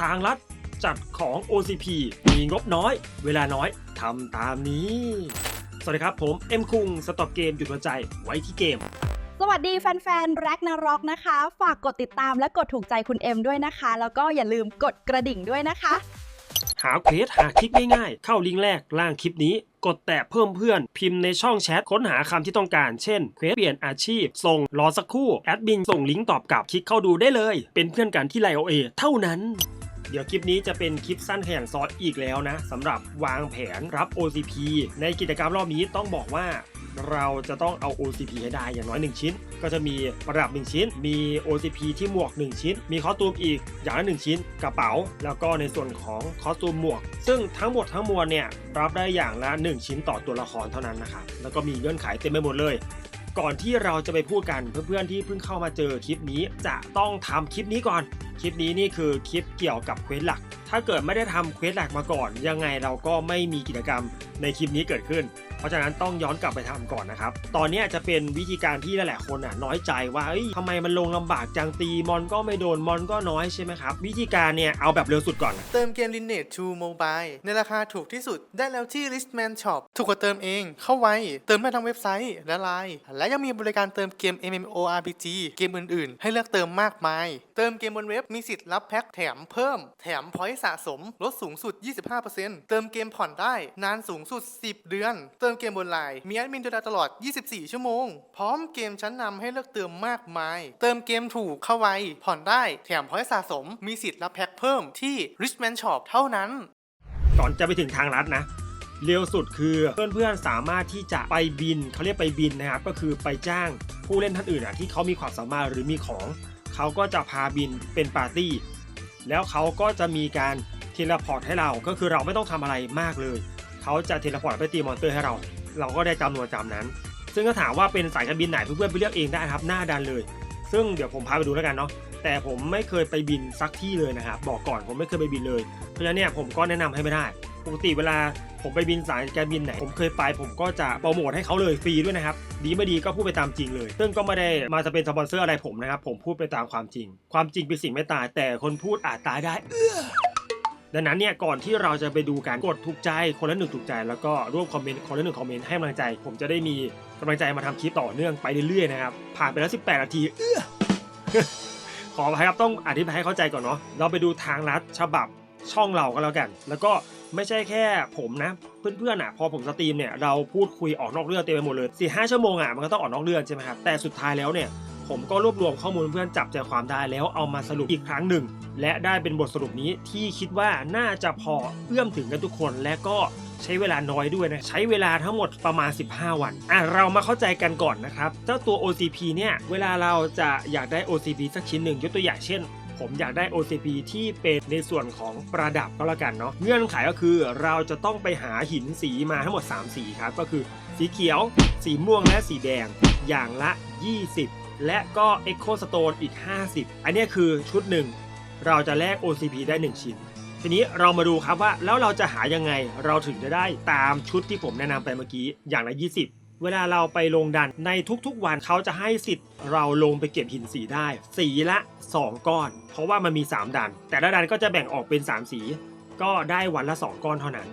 ทางลัดจัดของ OCP มีงบน้อย เวลาน้อยทำตามนี้ สวัสดีครับผมเอ็มคุงสต็อปเกมหยุดหัวใจไว้ที่เกมสวัสดีแฟนๆแร็กนาร็อกนะคะ ฝากกดติดตามและกดถูกใจคุณเอ็มด้วยนะคะ แล้วก็อย่าลืมกดกระดิ่งด้วยนะคะ หาเควสหาคลิกง่ายๆ เข้าลิงก์แรกล่างคลิปนี้ กดแตะเพิ่มเพื่อน พิมพ์ในช่องแชทค้นหาคำที่ต้องการ เช่นเควสเปลี่ยนอาชีพ ส่งรอสักครู่ แอดมินส่งลิงก์ตอบกลับคลิกเข้าดูได้เลย เป็นเพื่อนกันที่ไลโอเอเท่านั้น เดี๋ยวคลิปนี้จะเป็นคลิปสั้นแข่งซอสอีกแล้วนะสำหรับวางแผนรับ OCP ในกิจกรรมรอบนี้ต้องบอกว่าเราจะต้องเอา OCP ให้ได้อย่างน้อย 1 ชิ้น ก็จะมีประดับ 1 ชิ้น มี OCP ที่หมวก 1 ชิ้น มีคอสตูมอีกอย่างละ 1 ชิ้น กระเป๋า แล้วก็ในส่วนของคอสตูมหมวก ซึ่งทั้งหมดทั้งมวลเนี่ยรับได้อย่างละ 1 ชิ้นต่อตัวละครเท่านั้นนะครับแล้วก็มีเงื่อนไขเต็มไปหมดเลย ก่อนที่เราจะไปพูดกันเพื่อนๆที่เพิ่งเข้ามาเจอคลิปนี้จะต้องทำคลิปนี้ก่อน คลิปนี้นี่คือคลิปเกี่ยวกับเควสหลัก ถ้าเกิดไม่ได้ทำเควสหลักมาก่อน ยังไงเราก็ไม่มีกิจกรรมในคลิปนี้เกิดขึ้น เพราะฉะนั้นต้องย้อนกลับไปทำก่อนนะครับ ตอนนี้จะเป็นวิธีการที่หลายๆคนอะน้อยใจว่าเอ้ยทำไมมันลงลำบากจังตีมอนก็ไม่โดนมอนก็น้อยใช่ไหมครับ วิธีการเนี่ยเอาแบบเร็วสุดก่อน เติมเกม Lineage 2 Mobile ในราคาถูกที่สุดได้แล้วที่ Listman Shop ถูกกว่าเติมเองเข้าไว้ เติมได้ทั้งเว็บไซต์และไลน์และยังมีบริการเติมเกม MMORPG เกมอื่นๆ ให้เลือกเติมมากมาย เติมเกมบนเว็บมีสิทธิ์รับแพ็คแถมเพิ่มแถมพอยต์สะสม ลดสูงสุด 25%เติมเกมผ่อนได้ นานสูงสุด 10 เดือน เติมเกมบนไลน์มีแอดมินดูแลตลอด 24 ชั่วโมง พร้อมเกมชั้นนำให้เลือกเติมมากมาย เติมเกมถูกเข้าไว ผ่อนได้ แถมพอยต์สะสม มีสิทธิ์รับแพ็คเพิ่มที่ Richman Shop เท่านั้น ก่อนจะไปถึงทางลัดนะเร็วสุดคือเพื่อนๆสามารถที่จะไปบินเขาเรียกไปบินนะครับก็คือไปจ้างผู้เล่นท่านอื่นอะที่เขามีความสามารถหรือมีของ เขาก็จะพาบินเป็นปาร์ตี้ แล้วเขาก็จะมีการเทเลพอร์ตให้เรา ก็คือเราไม่ต้องทำอะไรมากเลย เขาจะเทเลพอร์ตไปตีมอนเตอร์ให้เรา เราก็ได้จำนวนจำนั้น ซึ่งก็ถามว่าเป็นสายการบินไหนเพื่อนๆไปเลือกเองได้ครับหน้าดันเลย ซึ่งเดี๋ยวผมพาไปดูแล้วกันเนาะ แต่ผมไม่เคยไปบินสักที่เลยนะครับบอกก่อนผมไม่เคยไปบินเลย เพราะฉะนั้นเนี่ยผมก็แนะนำให้ไม่ได้ ปกติเวลาผมไปบินสายการบินไหน ผมเคยไป ผมก็จะโปรโมทให้เขาเลยฟรีด้วยนะครับ ดีไม่ดีก็พูดไปตามจริงเลย ซึ่งก็ไม่ได้มาจะเป็นสปอนเซอร์อะไรผมนะครับ ผมพูดไปตามความจริง ความจริงเป็นสิ่งไม่ตาย แต่คนพูดอาจตายได้เดังนั้นเนี่ยก่อนที่เราจะไปดูการกดถูกใจคนละหนึ่งถูกใจ แล้วก็ร่วมคอมเมนต์คนละหนึ่งคอมเมนต์ให้กำลังใจ ผมจะได้มีกำลังใจมาทำคลิปต่อเนื่องไปเรื่อยๆนะครับผ่านไปแล้ว 18 นาทีเอื้อ ขออภัยครับต้องอธิบายให้เข้าใจก่อนเนาะเราไปดูทางลัดฉบับช่องเราก็แล้วกัน แล้วก็ไม่ใช่แค่ผมนะ เพื่อนๆอะพอผมสตรีมเนี่ยเราพูดคุยออกนอกเรื่องเต็มไปหมดเลยสี่ห้าชั่วโมงอะมันก็ต้องออกนอกเรื่องใช่ไหมครับแต่สุดท้ายแล้วเนี่ยผมก็รวบรวมข้อมูลเพื่อนจับใจความได้แล้วเอามาสรุปอีกครั้งหนึ่ง และได้เป็นบทสรุปนี้ที่คิดว่าน่าจะพอเอื้อมถึงกันทุกคนและก็ ใช้เวลาน้อยด้วยนะ ใช้เวลาทั้งหมดประมาณ 15 วันอะเรามาเข้าใจกันก่อนนะครับ เจ้าตัว OCP เนี่ยเวลาเราจะอยากได้ OCP สักชิ้นหนึ่งยกตัวอย่างเช่นผมอยากได้ OCP ที่เป็นในส่วนของประดับก็แล้วกันเนาะเงื่อนไขก็คือเราจะต้องไปหาหินสีมาทั้งหมด 3 สีครับ ก็คือสีเขียว สีม่วงและสีแดงอย่างละ 20 และก็ Echo Stone อีก 50 อันนี้คือชุดหนึ่ง เราจะแลก OCP ได้ 1 ชิ้น ทีนี้เรามาดูครับว่าแล้วเราจะหายังไงเราถึงจะได้ตามชุดที่ผมแนะนำไปเมื่อกี้อย่างละ 20เวลาเราไปลงดันในทุกๆวันเขาจะให้สิทธิ์เราลงไปเก็บหินสีได้ สีละ 2 ก้อน เพราะว่ามันมี 3 ดัน แต่ละดันก็จะแบ่งออกเป็น 3 สี ก็ได้วันละ 2 ก้อนเท่านั้น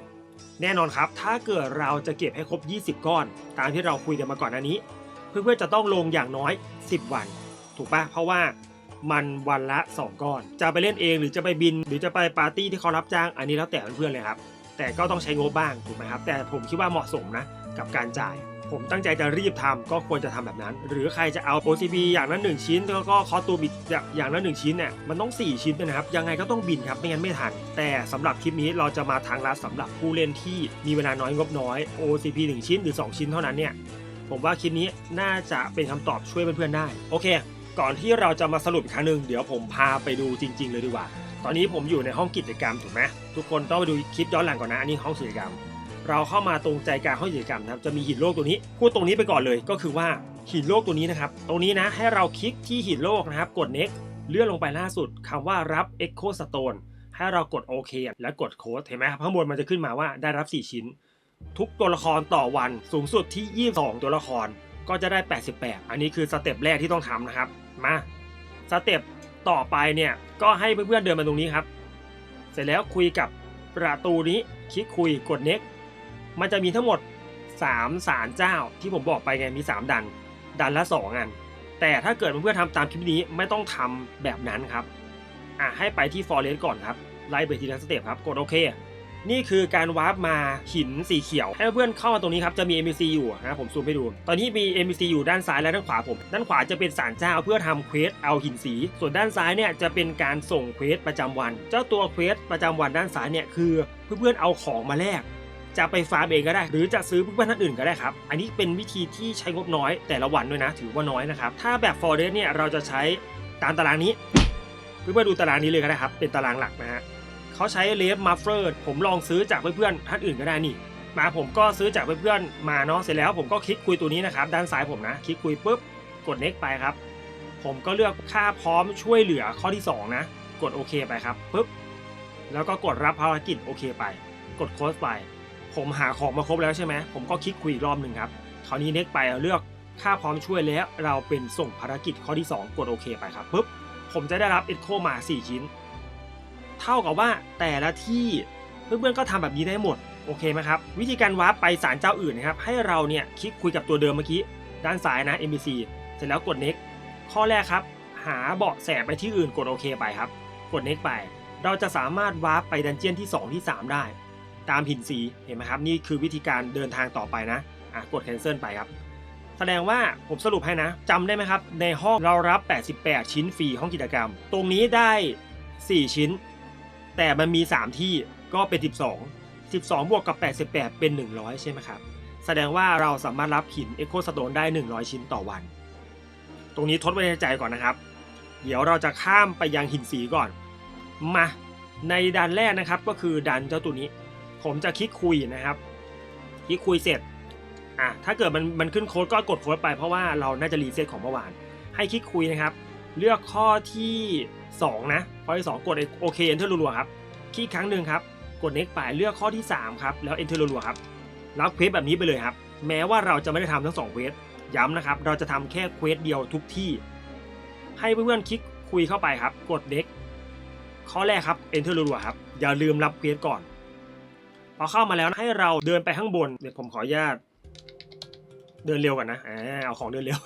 แน่นอนครับ ถ้าเกิดเราจะเก็บให้ครบ 20 ก้อน ตามที่เราคุยกันมาก่อนอันนี้ เพื่อนๆจะต้องลงอย่างน้อย 10 วัน ถูกปะเพราะว่า มันวันละ 2 ก้อน จะไปเล่นเองหรือจะไปบิน หรือจะไปปาร์ตี้ที่เขารับจ้างอันนี้แล้วแต่เพื่อนๆเลยครับ แต่ก็ต้องใช้งบบ้างถูกไหมครับ แต่ผมคิดว่าเหมาะสมนะกับการจ่าย ผมตั้งใจจะรีบทำก็ควรจะทำแบบนั้น หรือใครจะเอา OCP อย่างละหนึ่งชิ้น แล้วก็คอตูมอีกอย่างละหนึ่งชิ้นเนี่ยมันต้อง 4 ชิ้นนะครับยังไงก็ต้องบินครับไม่งั้นไม่ทัน แต่สำหรับคลิปนี้เราจะมาทางลัดสำหรับผู้เล่นที่มีเวลาน้อยงบน้อย OCP 1 ชิ้นหรือ 2 ชิ้นเท่านั้นเนี่ยผมว่าคลิปนี้น่าจะเป็นคำตอบช่วยเพื่อนๆได้โอเค ก่อนที่เราจะมาสรุปอีกครั้งหนึ่งเดี๋ยวผมพาไปดูจริง ๆ เลยดีกว่า ตอนนี้ผมอยู่ในห้องกิจกรรมถูกไหมทุกคนต้องไปดูคลิปย้อนหลังก่อนนะอันนี้ห้องกิจกรรม เราเข้ามาตรงใจกลางห้องกิจกรรมนะครับจะมีหินโลกตัวนี้พูดตรงนี้ไปก่อนเลยก็คือว่าหินโลกตัวนี้นะครับตรงนี้นะให้เราคลิกที่หินโลกนะครับกด next เลื่อนลงไปล่าสุดคำว่ารับ Echo Stone ให้เรากดโอเคและกดโค้ดเห็นไหมครับข้างบนมันจะขึ้นมาว่าได้รับ 4 ชิ้น ทุกตัวละครต่อวันสูงสุดที่ 22 ตัวละครก็จะได้ 88 อันนี้คือสเต็ปแรกที่ต้องทำนะครับ มาสเต็ปต่อไปเนี่ยก็ให้เพื่อนๆเดินมาตรงนี้ครับ เสร็จแล้วคุยกับประตูนี้คลิกคุยกด next มันจะมีทั้งหมด 3 สารเจ้าที่ผมบอกไปไงมี 3 ดัน ดันละ 2 อัน แต่ถ้าเกิดเพื่อนๆทำตามคลิปนี้ไม่ต้องทำแบบนั้นครับอะให้ไปที่ forest ก่อนครับไล่ไปทีละสเต็ปครับกดโอเค นี่คือการวาร์ปมาหินสีเขียว ให้เพื่อนเข้ามาตรงนี้ครับ จะมี NPC อยู่นะผมซูมให้ดู ตอนนี้มี NPC อยู่ด้านซ้ายและด้านขวาผม ด้านขวาจะเป็นสารเจ้าเพื่อทำเควสเอาหินสี ส่วนด้านซ้ายเนี่ยจะเป็นการส่งเควสประจำวัน เจ้าตัวเควสประจำวันด้านซ้ายเนี่ยคือเพื่อนๆเอาของมาแลกจะไปฟาร์มเองก็ได้ หรือจะซื้อเพื่อนๆท่านอื่นก็ได้ครับ อันนี้เป็นวิธีที่ใช้งบน้อยแต่ละวันด้วยนะ ถือว่าน้อยนะครับ ถ้าแบบ Forest เนี่ยเราจะใช้ตามตารางนี้ เพื่อนๆดูตารางนี้เลยก็ได้ครับ เป็นตารางหลักนะฮะ เขาใช้เลฟมาฟเฟอร์ผมลองซื้อจากเพื่อนๆท่านอื่นก็ได้นี่ มาผมก็ซื้อจากเพื่อนๆมาเนาะเสร็จแล้วผมก็คลิกคุยตัวนี้นะครับ ด้านซ้ายผมนะ คลิกคุยปุ๊บกด next ไปครับ ผมก็เลือกค่าพร้อมช่วยเหลือข้อที่ 2 นะ กดโอเคไปครับปุ๊บแล้วก็กดรับภารกิจโอเคไป กดโค้ดไป ผมหาของมาครบแล้วใช่ไหมผมก็คลิกคุยอีกรอบหนึ่งครับคราวนี้ next ไปเลือกค่าพร้อมช่วยแล้วเราเป็นส่งภารกิจข้อที่ 2 กดโอเคไปครับปุ๊บผมจะได้รับเอ็โคมา 4 ชิ้น เท่ากับว่าแต่ละที่เพื่อนๆก็ทำแบบนี้ได้หมดโอเคไหมครับวิธีการวาร์ปไปสารเจ้าอื่นนะครับให้เราเนี่ยคลิกคุยกับตัวเดิมเมื่อกี้ด้านซ้ายนะ NPC เสร็จแล้วกด next ข้อแรกครับ หาเบาะแสไปที่อื่นกดโอเคไปครับ กด next ไป เราจะสามารถวาร์ปไปดันเจียนที่ 2 ที่ 3 ได้ ตามหินสีเห็นไหมครับ นี่คือวิธีการเดินทางต่อไปนะอะกด cancel ไปครับ แสดงว่าผมสรุปให้นะจำได้ไหมครับ ในห้องเรารับ 88 ชิ้นฟรีห้องกิจกรรม ตรงนี้ได้ 4 ชิ้น แต่มันมี 3 ที่ก็เป็น 12 12 บวกกับ 88 เป็น 100 ใช่ไหมครับ แสดงว่าเราสามารถรับหิน Echo Stone ได้ 100 ชิ้นต่อวัน ตรงนี้ทดไว้ในใจก่อนนะครับ เดี๋ยวเราจะข้ามไปยังหินสีก่อน มา ในดันแรกนะครับก็คือดันเจ้าตัวนี้ ผมจะคลิกคุยนะครับ คลิกคุยเสร็จ อะ ถ้าเกิดมันมันขึ้นโค้ดก็กดโค้ดไปเพราะว่าเราน่าจะรีเซ็ตของเมื่อวาน ให้คลิกคุยนะครับ เลือกข้อที่ 2 นะข้อที่ 2 กดโอเค enter รัวๆครับคลิกครั้งหนึ่งครับ กด next ไปเลือกข้อที่ 3 ครับ แล้ว enter รัวๆครับ รับเควสแบบนี้ไปเลยครับ แม้ว่าเราจะไม่ได้ทำทั้ง2เควสย้ำนะครับ เราจะทำแค่เควสเดียวทุกที่ ให้เพื่อนๆคลิกคุยเข้าไปครับ กด next ข้อแรกครับ enter รัวๆครับ อย่าลืมรับเควสก่อน พอเข้ามาแล้วให้เราเดินไปข้างบน เดี๋ยวผมขออนุญาต เดินเร็วกันนะเอาของเดินเร็ว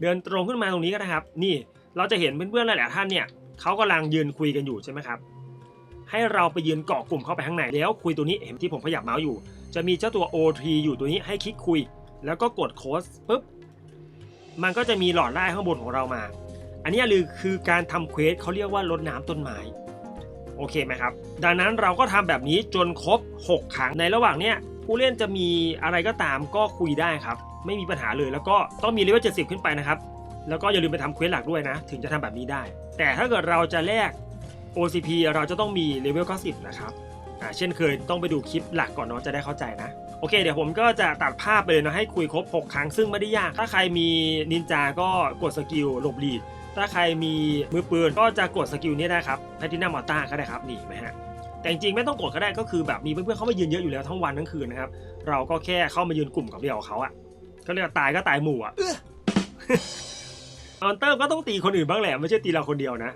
เดินตรงขึ้นมาตรงนี้ก็ได้ครับ นี่ เราจะเห็นเพื่อนๆหลายๆท่านเนี่ย เขากำลังยืนคุยกันอยู่ใช่ไหมครับ ให้เราไปยืนเกาะกลุ่มเข้าไปข้างในแล้วคุยตัวนี้เห็นที่ผมขยับเมาส์อยู่ จะมีเจ้าตัว OT อยู่ตัวนี้ให้คลิกคุย แล้วก็กดโค้ดปุ๊บมันก็จะมีหลอดไล่ข้างบนของเรามา อันนี้คือคือการทำเควสเขาเรียกว่ารดน้ำต้นไม้โอเคไหมครับ ดังนั้นเราก็ทำแบบนี้จนครบ 6 ครั้ง ในระหว่างเนี้ยผู้เล่นจะมีอะไรก็ตามก็คุยได้ครับ ไม่มีปัญหาเลยแล้วก็ต้องมีเลเวล70 ขึ้นไปนะครับ แล้วก็อย่าลืมไปทำเควสหลักด้วยนะ ถึงจะทำแบบนี้ได้ แต่ถ้าเกิดเราจะแลก OCP เราจะต้องมีเลเวล90 นะครับอ่าเช่นเคยต้องไปดูคลิปหลักก่อนเนาะจะได้เข้าใจนะ โอเค เดี๋ยวผมก็จะตัดภาพไปเลยนะให้คุยครบ 6 ครั้งซึ่งไม่ได้ยาก ถ้าใครมีนินจาก็กดสกิลหลบหลีกถ้าใครมีมือปืนก็จะกดสกิลนี้ได้ครับแพทินัมมอต้าก็ได้ครับนี่ไหมฮะแต่จริงๆไม่ต้องกดก็ได้ก็คือแบบมีเพื่อนๆเขามายืนเยอะอยู่แล้วทั้งวันทั้งคืนนะครับเราก็แค่เข้ามายืนกลุ่มกับเดียวเขาอะก็เรียกว่าตายก็ตายหมู่อะ ออนเตอร์ก็ต้องตีคนอื่นบ้างแหละไม่ใช่ตีเราคนเดียวนะ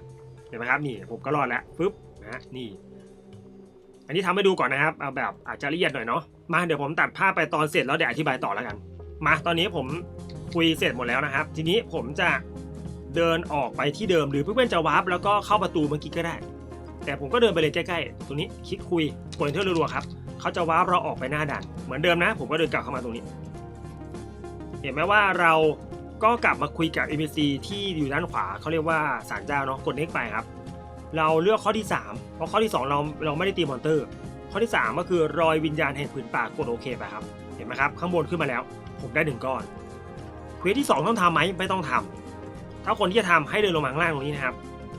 เห็นไหมครับนี่ผมก็รอดแล้วปึ๊บนะนี่ อันนี้ทำให้ดูก่อนนะครับเอาแบบอาจจะละเอียดหน่อยเนาะมาเดี๋ยวผมตัดภาพไปตอนเสร็จแล้วเดี๋ยวอธิบายต่อแล้วกัน มาตอนนี้ผมคุยเสร็จหมดแล้วนะครับ ทีนี้ผมจะเดินออกไปที่เดิมหรือเพื่อนๆจะวาร์ปแล้วก็เข้าประตูเมื่อกี้ก็ได้ แต่ผมก็เดินไปเลยใกล้ๆตรงนี้คลิกคุยกด enter รัวๆครับเขาจะวาร์ปเราออกไปหน้าด่านเหมือนเดิมนะ ผมก็เดินกลับเข้ามาตรงนี้ เห็นไหมว่าเรา ก็กลับมาคุยกับ NPC ที่อยู่ด้านขวาเขาเรียกว่าสารเจ้าเนาะกด next ไปครับ เราเลือกข้อที่ 3 เพราะข้อที่ 2 เราเราไม่ได้ตีมอนเตอร์ ข้อที่ 3 ก็คือรอยวิญญาณแห่งผืนป่ากดโอเคไปครับ เห็นไหมครับ ข้างบนขึ้นมาแล้ว ผมได้หนึ่งก้อนเควสที่ 2 ต้องทำไหมไม่ต้องทำถ้าคนที่จะทำให้เดินลงมาข้างล่างตรงนี้นะครับ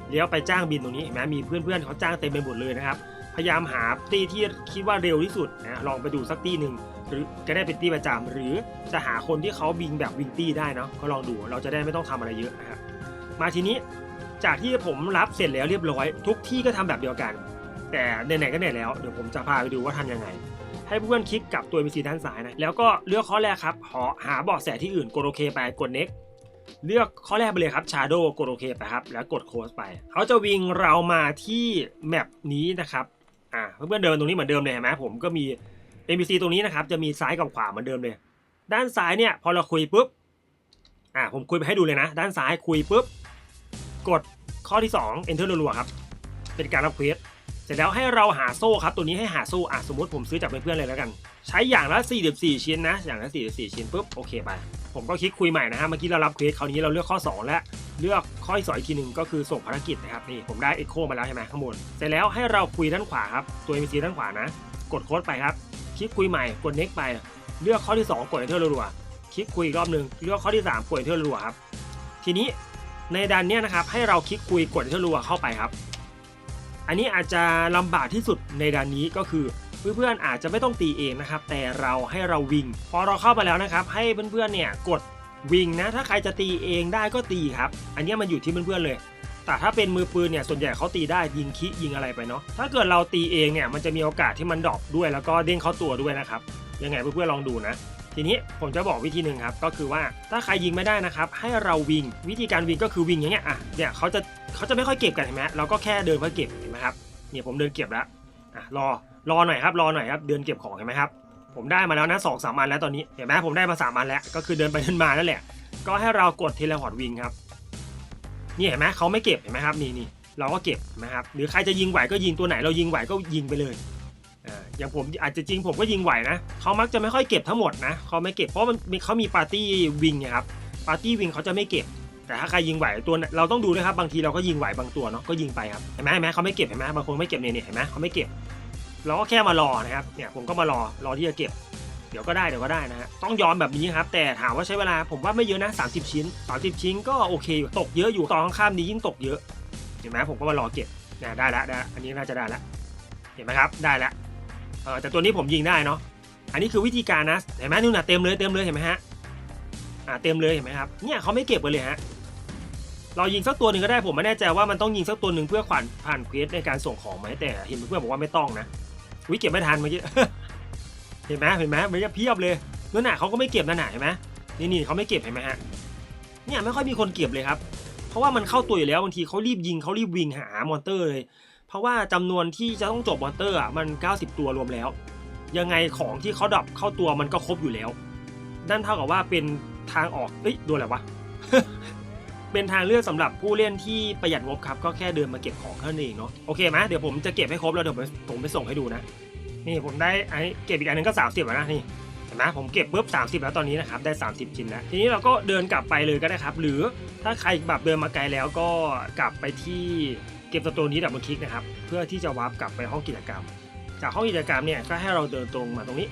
เลี้ยวไปจ้างบินตรงนี้เห็นไหมมีเพื่อนๆเขาจ้างเต็มไปหมดเลยนะครับพยายามหาตีที่คิดว่าเร็วที่สุดนะลองไปดูสักตีหนึ่ง หรือจะได้เป็นตีประจำหรือจะหาคนที่เขาบิงแบบวิงตี้ได้เนาะก็ลองดูเราจะได้ไม่ต้องทำอะไรเยอะนะครับมาทีนี้จากที่ผมรับเสร็จแล้วเรียบร้อย ทุกที่ก็ทำแบบเดียวกัน แต่ไหนๆก็ไหนแล้วเดี๋ยวผมจะพาไปดูว่าทำยังไง ให้เพื่อนคลิกกับตัว NPC ด้านซ้ายนะแล้วก็เลือกข้อแรกครับหาหาเบาะแสที่อื่นกดโอเคไปกด next เลือกข้อแรกไปเลยครับ Shadow กดโอเคไปครับ แล้วกดโค้ดไป เขาจะวิ่งเรามาที่แมปนี้นะครับ อ่าเพื่อนๆเดินตรงนี้เหมือนเดิมเลยเห็นไหมผมก็มี NPC ตรงนี้นะครับจะมีซ้ายกับขวาเหมือนเดิมเลย ด้านซ้ายเนี่ยพอเราคุยปุ๊บอ่าผมคุยไปให้ดูเลยนะ ด้านซ้ายคุยปุ๊บกดข้อที่ 2 enter รัวๆครับเป็นการรับเควสเสร็จแล้วให้เราหาโซ่ครับตัวนี้ให้หาโซ่อะสมมติผมซื้อจากเพื่อนๆเลยแล้วกัน ใช้อย่างละ44 ชิ้นนะ อย่างละ44ชิ้นปุ๊บโอเคไปผมก็คลิกคุยใหม่นะฮะเมื่อกี้เรารับเควสคราวนี้เราเลือกข้อ 2 แล้วเลือกข้อที่สองอีกทีหนึ่งก็คือส่งภารกิจนะครับนี่ผมได้เอ็โคมาแล้วใช่ไหมข้างบนเสร็จแล้วให้เราคุยด้านขวาครับตัว NPC ด้านขวานะ กดโค้ดไปครับ คลิกคุยใหม่กด next ไป เลือกข้อที่ 2 กด enter รัวๆคลิกคุยอีกรอบหนึ่งเลือกข้อที่ 3 กด enter รัวๆครับทีนี้ในดันเนี้ยนะครับให้เราคลิกคุยกด enter รัวเข้าไปครับ อันนี้อาจจะลำบากที่สุดในดันนี้ก็คือเพื่อนๆอาจจะไม่ต้องตีเองนะครับ แต่เราให้เราวิ่ง พอเราเข้าไปแล้วนะครับ ให้เพื่อนๆเนี่ยกดวิ่งนะถ้าใครจะตีเองได้ก็ตีครับ อันนี้มันอยู่ที่เพื่อนๆเลย แต่ถ้าเป็นมือปืนเนี่ยส่วนใหญ่เขาตีได้ยิงคิยิงอะไรไปเนาะถ้าเกิดเราตีเองเนี่ยมันจะมีโอกาสที่มันดรอปด้วยแล้วก็เด้งเข้าตัวด้วยนะครับยังไงเพื่อนๆลองดูนะทีนี้ผมจะบอกวิธีหนึ่งครับก็คือว่าถ้าใครยิงไม่ได้นะครับให้เราวิ่งวิธีการวิ่งก็คือวิ่งอย่างเงี้ยอะเนี่ยเขาจะเขาจะไม่ค่อยเก็บกันเห็นไหมเราก็แค่เดินเพื่อเก็บเห็นไหมครับเนี่ยผมเดินเก็บแล้วอะรอรอหน่อยครับรอหน่อยครับเดินเก็บของเห็นไหมครับผมได้มาแล้วนะสองสามอันแล้วตอนนี้เห็นไหมผมได้มาสามอันแล้วก็คือเดินไปเดินมานั่นแหละ ก็ให้เรากดเทเลพอร์ตวิ่งครับ นี่เห็นไหมเขาไม่เก็บเห็นไหมครับนี่นี่เราก็เก็บนไหมครับหรือใครจะยิงไหวก็ยิงตัวไหนเรายิงไหวก็ยิงไปเลยอย่างผมอาจจะจริงผมก็ยิงไหวนะเขามักจะไม่ค่อยเก็บทั้งหมดนะเขาไม่เก็บเพราะมันเขามีปาร์ตี้วิงครับปาร์ตี้วิงเขาจะไม่เก็บ แต่ถ้าใครยิงไหวตัวไหนเราต้องดูด้วยครับบางทีเราก็ยิงไหวบางตัวเนาะก็ยิงไปครับเห็นไหมเห็นไหมเขาไม่เก็บเห็นไหมบางคนไม่เก็บนี่ยเนี่ยเห็นไหมเขาไม่เก็บ เราก็แค่มารอนะครับเนี่ยผมก็มารอรอที่จะเก็บ เดี๋ยวก็ได้เดี๋ยวก็ได้นะฮะต้องยอมแบบนี้ครับ แต่ถามว่าใช้เวลาผมว่าไม่เยอะนะ 30 ชิ้น 30 ชิ้นก็โอเคอยู่ตกเยอะอยู่ตอนข้ามนี้ยิ่งตกเยอะเห็นไหมผมก็มารอเก็บนี่ยได้แล้วได้อันนี้น่าจะได้แล้วเห็นไหมครับได้แล้วเออแต่ตัวนี้ผมยิงได้เนาะอันนี้คือวิธีการนะเห็นไหมนู่นน่ะเต็มเลยเต็มเลยเห็นไหมฮะอ่าเต็มเลยเห็นไหมครับเนี่ยเขาไม่เก็บกันเลยฮะเรายิงสักตัวหนึ่งก็ได้ผมไม่แน่ใจว่ามันต้องยิงสักตัวหนึ่งเพื่อขวัญผ่านเควสในการส่งของไหมแต่เห็นเพื่อนบอกว่าไม่ต้องนะวิเก็บไม่ทันเมื่อกี้ เห็นไหมเห็นไหมมันจะเพียบเลยนั่นน่ะเขาก็ไม่เก็บนั่นน่ะเห็นไหมนี่นี่เขาไม่เก็บเห็นไหมฮะเนี่ยไม่ค่อยมีคนเก็บเลยครับ เพราะว่ามันเข้าตัวอยู่แล้วบางทีเขารีบยิงเขารีบวิ่งหามอนเตอร์เลย เพราะว่าจำนวนที่จะต้องจบมอนเตอร์อะมัน 90 ตัวรวมแล้ว ยังไงของที่เขาดับเข้าตัวมันก็ครบอยู่แล้วนั่นเท่ากับว่าเป็นทางออกเอ้ยดนอะไรวะเป็นทางเลือกสำหรับผู้เล่นที่ประหยัดงบครับ ก็แค่เดินมาเก็บของเท่านั้นเองเนาะโอเคไหมเดี๋ยวผมจะเก็บให้ครบแล้วเดี๋ยวผมผมไปส่งให้ดูนะ นี่ผมได้ไอ้เก็บอีกอันหนึงก็ 30แล้วนะนี่เห็นไหมผมเก็บปุ๊บ30 แล้วตอนนี้นะครับได้ 30 ชิ้นแล้วทีนี้เราก็เดินกลับไปเลยก็ได้ครับ หรือถ้าใครแบบเดินมาไกลแล้วก็กลับไปที่เก็บสโตนนี้ดับเบิลคลิกนะครับเพื่อที่จะวาร์ปกลับไปห้องกิจกรรม จากห้องกิจกรรมเนี่ยก็ให้เราเดินตรงมาตรงนี้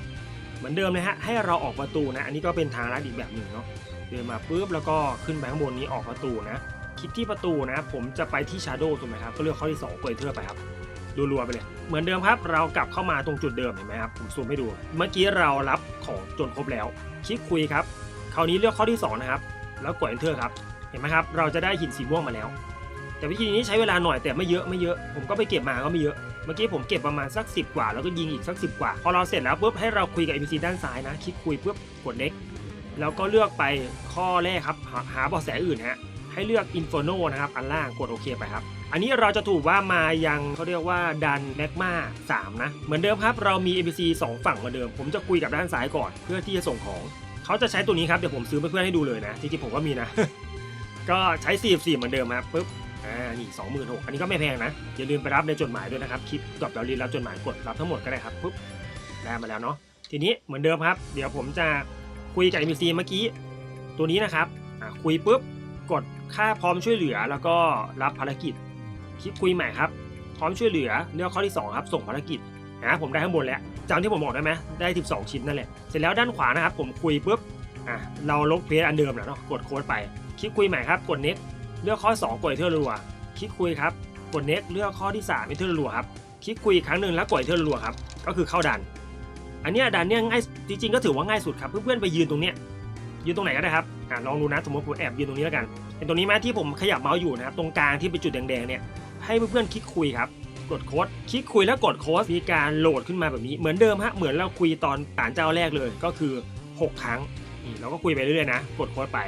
เหมือนเดิมเลยฮะให้เราออกประตูนะอันนี้ก็เป็นทางลัดอีกแบบหนึ่งเนาะเดินมาปุ๊บแล้วก็ขึ้นไปข้างบนนี้ออกประตูนะคลิกที่ประตูนะ ผมจะไปที่ชาร์โดถูกไหมครับก็เลือกข้อที่ 2 เปิดเทอไปครับ รัวๆไปเลย เหมือนเดิมครับเรากลับเข้ามาตรงจุดเดิมเห็นไหมครับผมซูมให้ดู เมื่อกี้เรารับของจนครบแล้ว คลิกคุยครับคราวนี้เลือกข้อที่สองนะครับ แล้วกด enter ครับ เห็นไหมครับ เราจะได้หินสีม่วงมาแล้ว แต่วิธีนี้ใช้เวลาหน่อยแต่ไม่เยอะไม่เยอะ ผมก็ไปเก็บมาก็ไม่เยอะ เมื่อกี้ผมเก็บประมาณสัก 10 กว่า แล้วก็ยิงอีกสัก 10 กว่า พอเราเสร็จแล้วปุ๊บให้เราคุยกับ NPC ด้านซ้ายนะ คลิกคุยปุ๊บกด next แล้วก็เลือกไปข้อแรกครับหาหาเบาะแสอื่นฮะ ให้เลือก Inferno นะครับ อันล่าง กดโอเคไปครับ อันนี้เราจะถูกว่ามายังเขาเรียกว่าดันแมกมา3นะ เหมือนเดิมครับ เรามี NPC 2 ฝั่งเหมือนเดิม ผมจะคุยกับด้านซ้ายก่อนเพื่อที่จะส่งของ เขาจะใช้ตัวนี้ครับ เดี๋ยวผมซื้อเพื่อนๆให้ดูเลยนะ จริงๆผมก็มีนะ ก็ใช้ 44 เหมือนเดิมครับปุ๊บอ่านี่26,000อันนี้ก็ไม่แพงนะ อย่าลืมไปรับในจดหมายด้วยนะครับ คลิปดรอปดาวรีรับจดหมายกดรับทั้งหมดก็ได้ครับปุ๊บได้มาแล้วเนาะทีนี้เหมือนเดิมครับ เดี๋ยวผมจะคุยกับ NPC เมื่อกี้ตัวนี้นะครับคุยปุ๊บกดค่าพร้อมช่วยเหลือแล้วก็รับภารกิจ คลิกคุยใหม่ครับ พร้อมช่วยเหลือเลือกข้อที่ 2 ครับ ส่งภารกิจนะผมได้ข้างบนแล้วจำที่ผมบอกได้ไหมได้ 12 ชิ้นนั่นแหละ เสร็จแล้วด้านขวานะครับ ผมคุยปุ๊บอะเราลบเพจอันเดิมแล้วเนาะกดโค้ดไป คลิกคุยใหม่ครับ กด next เลือกข้อ 2กดเทอร์รัวคลิกคุยครับกด next เลือกข้อที่3เทอร์รัวครับคลิกคุยอีกครั้งหนึ่งแล้วกดเทอร์รัวครับก็คือเข้าดัน อันนี้ดันเนี้ยง่ายจริงๆก็ถือว่าง่ายสุดครับเพื่อนๆไปยืนตรงเนี้ยยืนตรงไหนก็ได้ครับอะลองดูนะสมมติผมแอบยืนตรงนี้แล้วกันเห็นตรงนี้ไหมที่ผมขยับเมาส์อยู่นะครับตรงกลางที่เป็นจุดแดงๆเนี่ย ให้เพื่อนๆคลิกคุยครับกดโค้ดคลิกคุยแล้วกดโค้ดมีการโหลดขึ้นมาแบบนี้เหมือนเดิมฮะเหมือนเราคุยตอนฐานเจ้าแรกเลยก็คือ 6 ครั้งนี่เราก็คุยไปเรื่อยๆนะกดโค้ดไป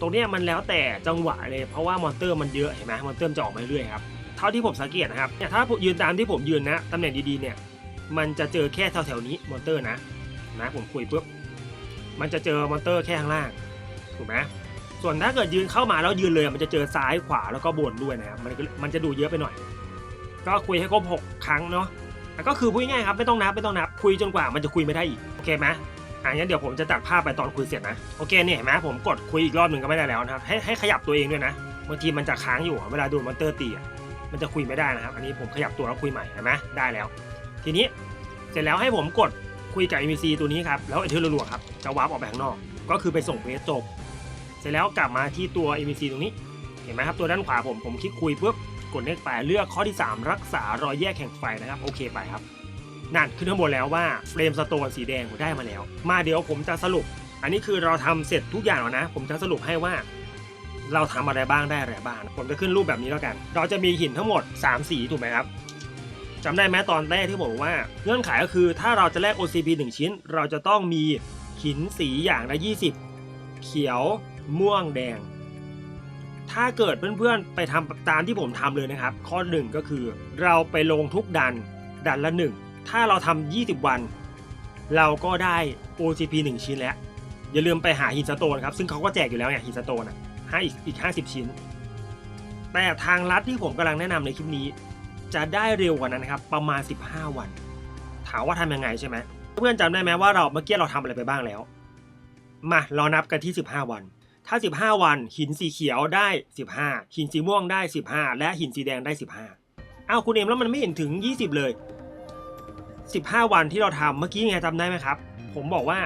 ตรงนี้มันแล้วแต่จังหวะเลยเพราะว่ามอนเตอร์มันเยอะเห็นไหมมอนเตอร์จะออกมาเรื่อยๆครับเท่าที่ผมสังเกตนะครับเนี่ยถ้าผมยืนตามที่ผมยืนนะตำแหน่งดีๆเนี่ยมันจะเจอแค่แถวๆนี้มอนเตอร์นะนะผมคุยปุ๊บมันจะเจอมอนเตอร์แค่ข้างล่างถูกไหม ส่วนถ้าเกิดยืนเข้ามาแล้วยืนเลยมันจะเจอซ้ายขวาแล้วก็บนด้วยนะครับมันก็มันจะดูเยอะไปหน่อย ก็คุยให้ครบหกครั้งเนาะแต่ก็คือพูดง่ายครับไม่ต้องนับไม่ต้องนับคุยจนกว่ามันจะคุยไม่ได้อีกโอเคไหมอะงั้นเดี๋ยวผมจะตัดภาพไปตอนคุยเสร็จนะโอเคเนี่ยเห็นไหมผมกดคุยอีกรอบหนึ่งก็ไม่ได้แล้วนะครับให้ให้ขยับตัวเองด้วยนะบางทีมันจะค้างอยู่เวลาโดนมอนเตอร์ตีอะมันจะคุยไม่ได้นะครับ อันนี้ผมขยับตัวแล้วคุยใหม่เห็นไหมได้แล้ว ทีนี้เสร็จแล้วให้ผมกดคุยกับ NPC ตัวนี้ครับแล้วไอ้ที่รัวๆครับจะวาร์ปออกไปข้างนอก ก็คือไปส่งเวสจบ เสร็จแล้วกลับมาที่ตัว NPC ตรงนี้ เห็นไหมครับตัวด้านขวาผม ผมคลิกคุยปุ๊บ กดเลขไปเลือกข้อที่ 3 รักษารอยแยกแห่งไฟนะครับ โอเคไปครับ นั่นขึ้นข้างบนแล้วว่าเฟรมสโตนสีแดงผมได้มาแล้ว มาเดี๋ยวผมจะสรุป อันนี้คือเราทำเสร็จทุกอย่างแล้วนะ ผมจะสรุปให้ว่า เราทำอะไรบ้างได้อะไรบ้าง ผมจะขึ้นรูปแบบนี้แล้วกัน เราจะมีหินทั้งหมด 3 สีถูกไหมครับจำได้ไหมตอนแรกที่ผมบอกว่าเงื่อนไขก็คือถ้าเราจะแลก OCP 1 ชิ้น เราจะต้องมีหินสีอย่างละ 20 เขียว ม่วงแดง ถ้าเกิดเพื่อนๆไปทำตามที่ผมทำเลยนะครับ ข้อหนึ่งก็คือ เราไปลงทุกดันดันละหนึ่งถ้าเราทำ20 วัน เราก็ได้ OCP 1 ชิ้นแล้ว อย่าลืมไปหาหินสโตนครับ ซึ่งเขาก็แจกอยู่แล้วเนี่ยหินสโตนอะให้อีกอีก 50 ชิ้น แต่ทางลัดที่ผมกำลังแนะนำในคลิปนี้ จะได้เร็วกว่านั้นนะครับ ประมาณ 15 วัน ถามว่าทำยังไงใช่ไหมเพื่อนจำได้ไหมว่าเราเมื่อกี้เราทำอะไรไปบ้างแล้ว มาเรานับกันที่ 15 วัน ถ้า 15 วัน หินสีเขียวได้ 15 หินสีม่วงได้ 15 และหินสีแดงได้ 15อ้าวคุณเอ็มแล้วมันไม่เห็นถึง 20 เลย 15 วันที่เราทำเมื่อกี้ไงจำได้ไหมครับ ผมบอกว่า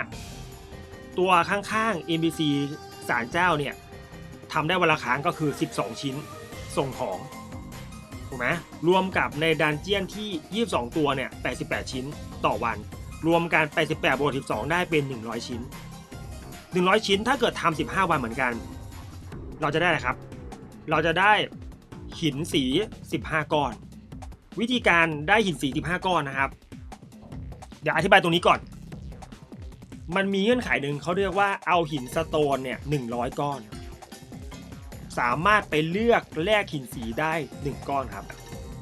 ตัวข้างๆ NPC สารเจ้าเนี่ยทำได้วันละครั้งก็คือ 12 ชิ้น ส่งของถูกไหมรวมกับในดันเจียนที่ 22 ตัวเนี่ย 88 ชิ้นต่อวัน รวมกัน88บวก12 ได้เป็น 100 ชิ้น 100 ชิ้นถ้าเกิดทำ15 วันเหมือนกัน เราจะได้อะไรครับ เราจะได้หินสี 15 ก้อน วิธีการได้หินสี 15 ก้อนนะครับ เดี๋ยวอธิบายตรงนี้ก่อน มันมีเงื่อนไขหนึ่งเขาเรียกว่าเอาหินสโตนเนี่ย100 ก้อน สามารถไปเลือกแลกหินสีได้ 1 ก้อนครับ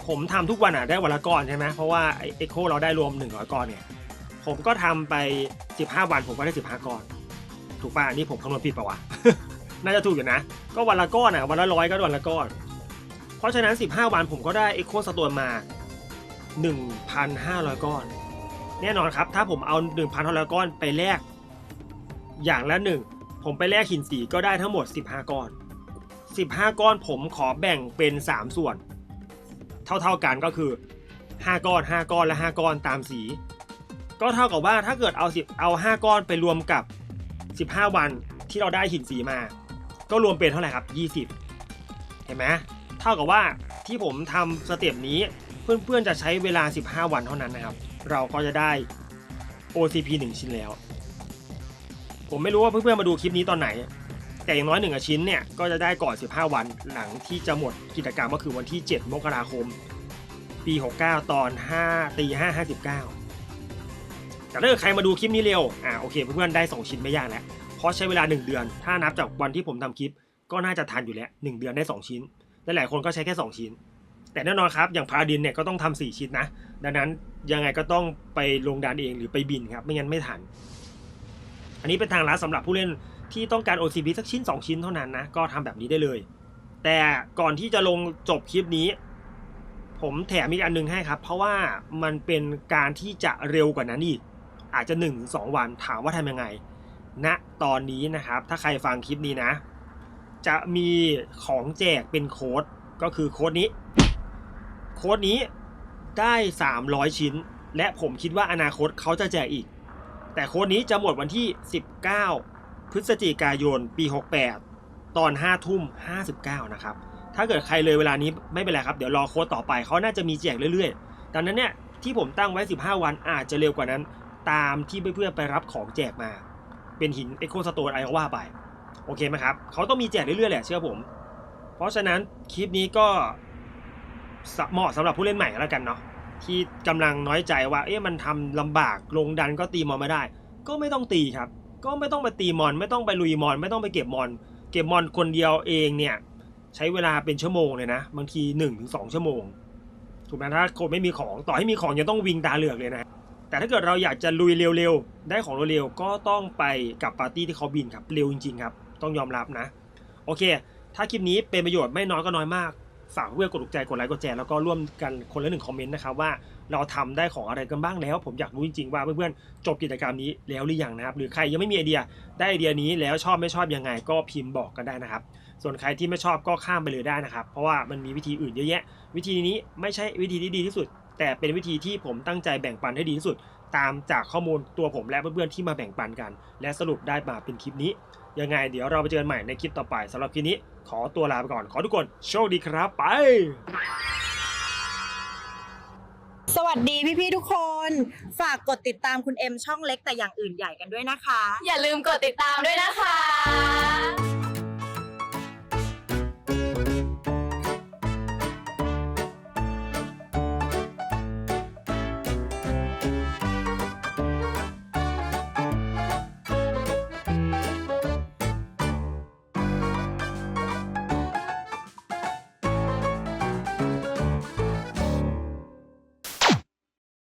ผมทำทุกวันอะได้วันละก้อนใช่ไหมเพราะว่าไอเอ็กโคเราได้รวม 100 ก้อนเนี่ย ผมก็ทำไป 15 วันผมก็ได้ 15 ก้อน ถูกป่ะอันนี่ผมคำนวณผิดป่าวะ น่าจะถูกอยู่นะ ก็วันละก้อนอะวันละร้อยก็วันละก้อน เพราะฉะนั้น 15 วันผมก็ได้เอ็กโคสโตนมา 1,500 ก้อน แน่นอนครับ ถ้าผมเอา 1,500 ก้อนไปแลกอย่างละหนึ่งผมไปแลกหินสีก็ได้ทั้งหมด 15 ก้อน 15 ก้อนผมขอแบ่งเป็น 3 ส่วน เท่าๆกันก็คือ 5 ก้อน 5 ก้อนและ 5 ก้อนตามสี ก็เท่ากับว่าถ้าเกิดเอา10เอา 5 ก้อนไปรวมกับ 15 วันที่เราได้หินสีมา ก็รวมเป็นเท่าไหร่ครับ 20 เห็นไหมเท่ากับว่าที่ผมทำสเต็ปนี้เพื่อนๆจะใช้เวลา 15 วันเท่านั้นนะครับ เราก็จะได้ OCP 1 ชิ้นแล้ว ผมไม่รู้ว่าเพื่อนๆมาดูคลิปนี้ตอนไหน แต่อย่างน้อยหนึ่งชิ้นเนี่ยก็จะได้ก่อน 15 วันหลังที่จะหมดกิจกรรมก็คือวันที่ 7 มกราคม ปี 69 ตอน5ตี5 59 แต่ถ้าเกิดใครมาดูคลิปนี้เร็วอ่าโอเคเพื่อนๆได้ 2 ชิ้นไม่ยากแล้วเพราะใช้เวลา 1 เดือน ถ้านับจากวันที่ผมทำคลิป ก็น่าจะทันอยู่แล้ว1เดือนได้ 2 ชิ้นและหลายคนก็ใช้แค่ 2 ชิ้น แต่แน่นอนครับอย่างพาดินเนี่ยก็ต้องทำ4ชิ้นนะ ดังนั้นยังไงก็ต้องไปลงดานเองหรือไปบินครับไม่งั้นไม่ทัน อันนี้เป็นทางลัดสำหรับผู้เล่นที่ต้องการ OCP สักชิ้น 2 ชิ้นเท่านั้นนะก็ทำแบบนี้ได้เลย แต่ก่อนที่จะลงจบคลิปนี้ ผมแถมอีกอันหนึงให้ครับ เพราะว่ามันเป็นการที่จะเร็วกว่านั้นอีก อาจจะ1-2วันถามว่าทำยังไงณตอนนี้นะครับถ้าใครฟังคลิปนี้นะ จะมีของแจกเป็นโค้ดก็คือโค้ดนี้ โค้ดนี้ได้ 300 ชิ้น และผมคิดว่าอนาคตเขาจะแจกอีก แต่โค้ดนี้จะหมดวันที่ 19 พฤศจิกายนปี 68 ตอน 5 ทุ่ม 59 นะครับ ถ้าเกิดใครเลยเวลานี้ไม่เป็นไรครับ เดี๋ยวรอโค้ดต่อไปเขาน่าจะมีแจกเรื่อยๆ ดังนั้นเนี่ยที่ผมตั้งไว้ 15 วันอาจจะเร็วกว่านั้น ตามที่เพื่อนๆไปรับของแจกมา เป็นหินเอ็กโคสโตนอะไรก็ว่าไป โอเคไหมครับ เขาต้องมีแจกเรื่อยๆแหละเชื่อผม เพราะฉะนั้นคลิปนี้ก็เหมาะสำหรับผู้เล่นใหม่แล้วกันเนาะที่กำลังน้อยใจว่าเอ๊ะมันทำลำบากลงดันก็ตีมอนไม่ได้ ก็ไม่ต้องตีครับ ก็ไม่ต้องไปตีมอน ไม่ต้องไปลุยมอน ไม่ต้องไปเก็บมอน เก็บมอนคนเดียวเองเนี่ยใช้เวลาเป็นชั่วโมงเลยนะบางที1นถึงสชั่วโมงถูกไหมถ้าคนไม่มีของต่อให้มีของยังต้องวิ่งตาเหลือกเลยนะ แต่ถ้าเกิดเราอยากจะลุยเร็วๆ ได้ของเร็วๆ ก็ต้องไปกับปาร์ตี้ที่เขาบินครับ เร็วจริงๆครับ ต้องยอมรับนะ โอเค ถ้าคลิปนี้เป็นประโยชน์ไม่น้อยก็น้อยมาก ฝากเพื่อนกดถูกใจ กดไลค์ กดแชร์ แล้วก็ร่วมกันคนละหนึ่งคอมเมนต์นะครับว่าเราทำได้ของอะไรกันบ้างแล้ว ผมอยากรู้จริงๆว่าเพื่อนๆ จบกิจกรรมนี้แล้วหรือยังนะครับ หรือใครยังไม่มีไอเดีย ได้ไอเดียนี้แล้วชอบไม่ชอบยังไงก็พิมพ์บอกกันได้นะครับ ส่วนใครที่ไม่ชอบก็ข้ามไปเลยได้นะครับ เพราะว่ามันมีวิธีอื่นเยอะแยะ วิธีนี้ไม่ใช่วิธีที่ดีที่สุด แต่เป็นวิธีที่ผมตั้งใจแบ่งปันให้ดีที่สุด ตามจากข้อมูลตัวผมและเพื่อนๆที่มาแบ่งปันกัน และสรุปได้มาเป็นคลิปนี้ ยังไงเดี๋ยวเราไปเจอกันใหม่ในคลิปต่อไปสำหรับคลิปนี้ ขอตัวลาไปก่อนขอทุกคนโชคดีครับไป สวัสดีพี่ๆทุกคน ฝากกดติดตามคุณเอ็มช่องเล็กแต่อย่างอื่นใหญ่กันด้วยนะคะ อย่าลืมกดติดตามด้วยนะคะ